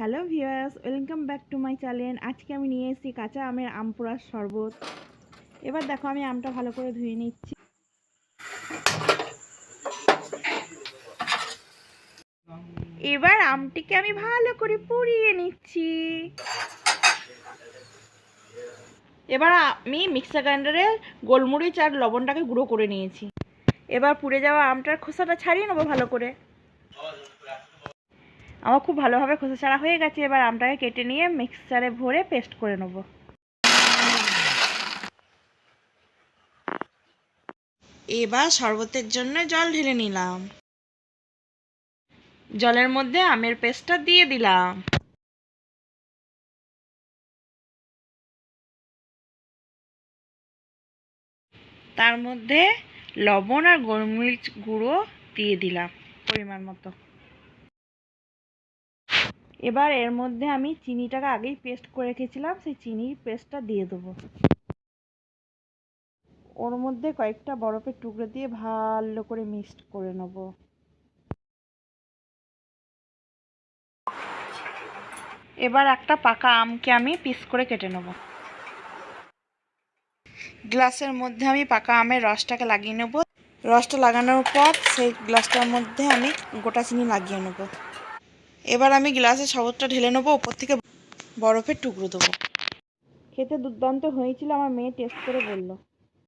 Hello viewers, welcome back to my channel. আজকে আমি নিয়ে এসেছি কাঁচা আমের আম পোড়ার শরবত। এবার দেখো, আমি আমটা ভালো করে ধুয়ে নিচ্ছি। এবার আমটিকে আমি ভালো করে পুড়িয়ে নিচ্ছি। এবার আমি মিক্সার গ্রাইন্ডারে গোলমরিচ আর লবণটাকে গুঁড়ো করে নিয়েছি। এবার পুড়ে যাওয়া আমটার খোসাটা ছাড়িয়ে নেব ভালো করে। আমার খুব ভালোভাবে খোসা ছাড়া হয়ে গেছে, এবার আমটাকে কেটে নিয়ে মিক্সারে ভরে পেস্ট করে নেব। এবার শরবতের জন্য জল ঢেলে নিলাম। জলের মধ্যে আমের পেস্টটা দিয়ে দিলাম। তার মধ্যে লবণ আর গোলমরিচ গুঁড়ো দিয়ে দিলাম, পরিমাণ মতো। এবার এর মধ্যে আমি চিনিটাকে আগেই পেস্ট করে রেখেছিলাম, সেই চিনির পেস্টটা দিয়ে দেবো। ওর মধ্যে কয়েকটা বরফের টুকরো দিয়ে ভালো করে মিক্সড করে নেব। এবার একটা পাকা আমকে আমি পিস করে কেটে নেব। গ্লাসের মধ্যে আমি পাকা আমের রসটাকে লাগিয়ে নেব। রসটা লাগানোর পর সেই গ্লাসটার মধ্যে আমি গোটা চিনি লাগিয়ে নেব। এবার আমি গ্লাসে শরবতটা ঢেলে নেব ওপর থেকে বরফের টুকরো দেবো। খেতে দুর্দান্ত হয়েছিল, আমার মেয়ে টেস্ট করে বলল।